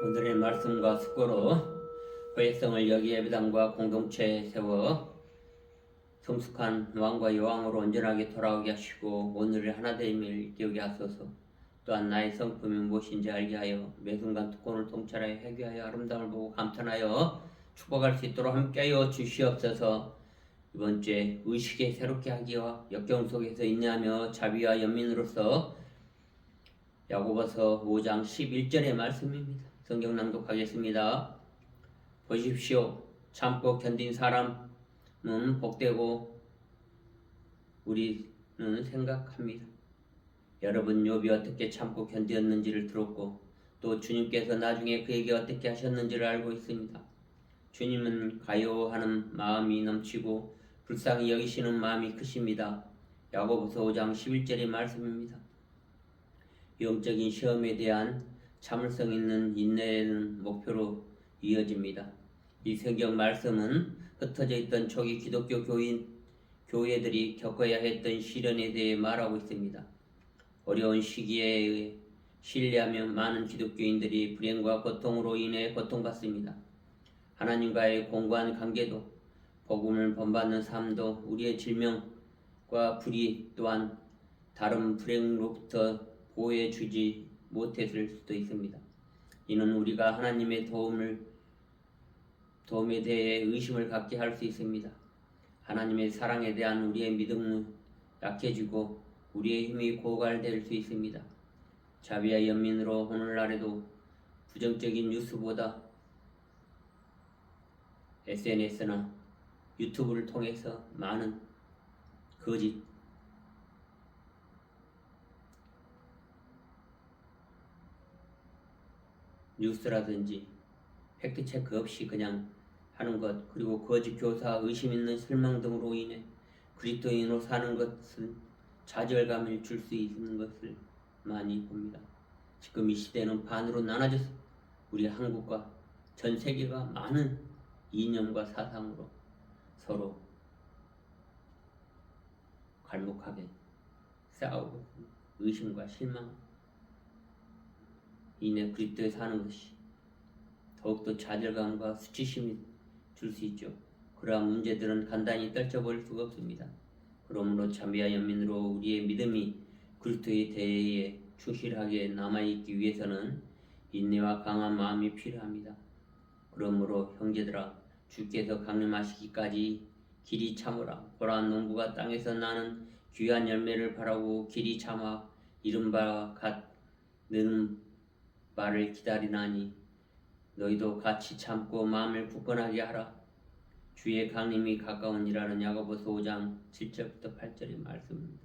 오늘의 말씀과 숙고로 회성을 여기 예배당과 공동체에 세워 성숙한 왕과 여왕으로 온전하게 돌아오게 하시고 오늘의 하나됨을 기억에 하소서 또한 나의 성품이 무엇인지 알게 하여 매 순간 특권을 통찰하여 회개하여 아름다움을 보고 감탄하여 축복할 수 있도록 함께하여 주시옵소서 이번 주에 의식에 새롭게 하기와 역경 속에서 인내하며 자비와 연민으로서 야고보서 5장 11절의 말씀입니다. 성경 낭독하겠습니다. 보십시오. 참고 견딘 사람은 복되고 우리는 생각합니다. 여러분 욥이 어떻게 참고 견디었는지를 들었고 또 주님께서 나중에 그에게 어떻게 하셨는지를 알고 있습니다. 주님은 가요하는 마음이 넘치고 불쌍히 여기시는 마음이 크십니다. 야고보서 5장 11절의 말씀입니다. 영적인 시험에 대한 참을성 있는 인내는 목표로 이어집니다. 이 성경 말씀은 흩어져 있던 초기 기독교 교인 교회들이 겪어야 했던 시련에 대해 말하고 있습니다. 어려운 시기에 신뢰하며 많은 기독교인들이 불행과 고통으로 인해 고통받습니다. 하나님과의 공고한 관계도 복음을 본받는 삶도 우리의 질명과 불의 또한 다른 불행로부터 보호해 주지 못했을 수도 있습니다. 이는 우리가 하나님의 도움을 도움에 대해 의심을 갖게 할 수 있습니다. 하나님의 사랑에 대한 우리의 믿음은 약해지고 우리의 힘이 고갈될 수 있습니다. 자비와 연민으로 오늘날에도 부정적인 뉴스보다 SNS나 유튜브를 통해서 많은 거짓 뉴스라든지 팩트 체크 없이 그냥 하는 것 그리고 거짓 교사 의심 있는 실망 등으로 인해 그리스도인으로 사는 것은 좌절감을 줄 수 있는 것을 많이 봅니다. 지금 이 시대는 반으로 나눠져서 우리 한국과 전 세계가 많은 이념과 사상으로 서로 갈목하게 싸우고 의심과 실망 인해 그리스도에 사는 것이 더욱더 좌절감과 수치심이 줄 수 있죠. 그러한 문제들은 간단히 떨쳐버릴 수가 없습니다. 그러므로 자비와 연민으로 우리의 믿음이 그리스도에 대해 충실하게 남아있기 위해서는 인내와 강한 마음이 필요합니다. 그러므로 형제들아 주께서 강림하시기까지 길이 참으라 보란 농부가 땅에서 나는 귀한 열매를 바라고 길이 참아 이른 바와 같는 말을 기다리나니 너희도 같이 참고 마음을 굳건하게 하라. 주의 강림이 가까우니라는 야고보서 5장 7절부터 8절의 말씀입니다.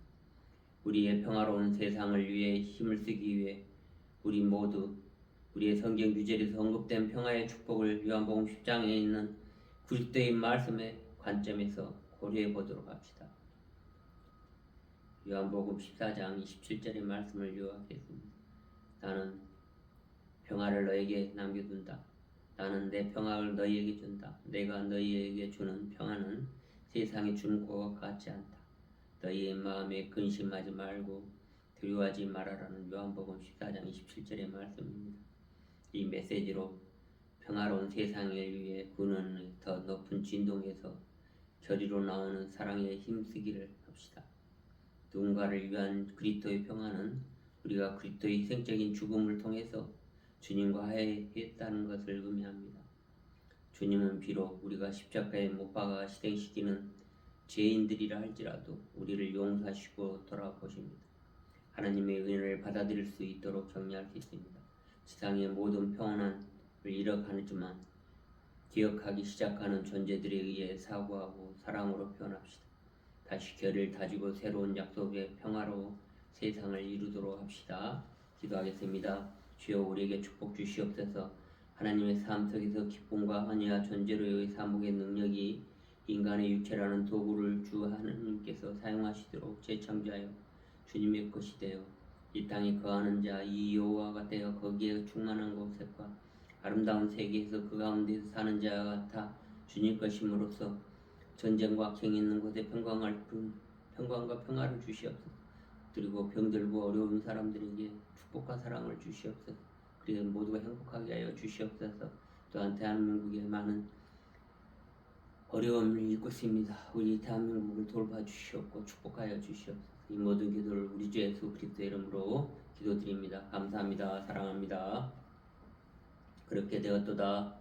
우리의 평화로운 세상을 위해 힘을 쓰기 위해 우리 모두 우리의 성경 규절에서 언급된 평화의 축복을 요한복음 10장에 있는 그리스도의 말씀의 관점에서 고려해 보도록 합시다. 요한복음 14장 27절의 말씀을 요약했습니다. 나는 평화를 너에게 남겨둔다. 나는 내 평화를 너희에게 준다. 내가 너희에게 주는 평화는 세상이 주는 것과 같지 않다. 너희의 마음에 근심하지 말고 두려워하지 말아라는 요한복음 14장 27절의 말씀입니다. 이 메시지로 평화로운 세상을 위해 군은 더 높은 진동에서 저리로 나오는 사랑에 힘쓰기를 합시다. 누군가를 위한 그리스도의 평화는 우리가 그리스도의 희생적인 죽음을 통해서 주님과 화해했다는 것을 의미합니다. 주님은 비록 우리가 십자가에 못 박아 희생시키는 죄인들이라 할지라도 우리를 용서하시고 돌아보십니다. 하나님의 은혜를 받아들일 수 있도록 격려할 수 있습니다. 세상의 모든 평안을 잃어가지만 기억하기 시작하는 존재들에 의해 사고하고 사랑으로 표현합시다. 다시 결을 다지고 새로운 약속의 평화로 세상을 이루도록 합시다. 기도하겠습니다. 주여 우리에게 축복 주시옵소서. 하나님의 삶 속에서 기쁨과 환희와 존재로의 사목의 능력이 인간의 육체라는 도구를 주 하나님께서 사용하시도록 재창조하여 주님의 것이 되어 이 땅에 거하는 자 이 여호와가 되어 거기에 충만한 곳과 아름다운 세계에서 그 가운데서 사는 자와 같아 주님 것임으로써 전쟁과 경 있는 곳에 평강할 뿐 평강과 평화를 주시옵소서. 그리고 병들고 어려운 사람들에게 축복과 사랑을 주시옵소서. 우리 모두가 행복하게 하여 주시옵소서. 또한 대한민국에 많은 어려움을 있습니다. 우리 대한민국을 돌봐 주시옵고 축복하여 주시옵소서. 이 모든 기도를 우리 주 예수 그리스도 이름으로 기도드립니다. 감사합니다. 사랑합니다. 그렇게 되었도다.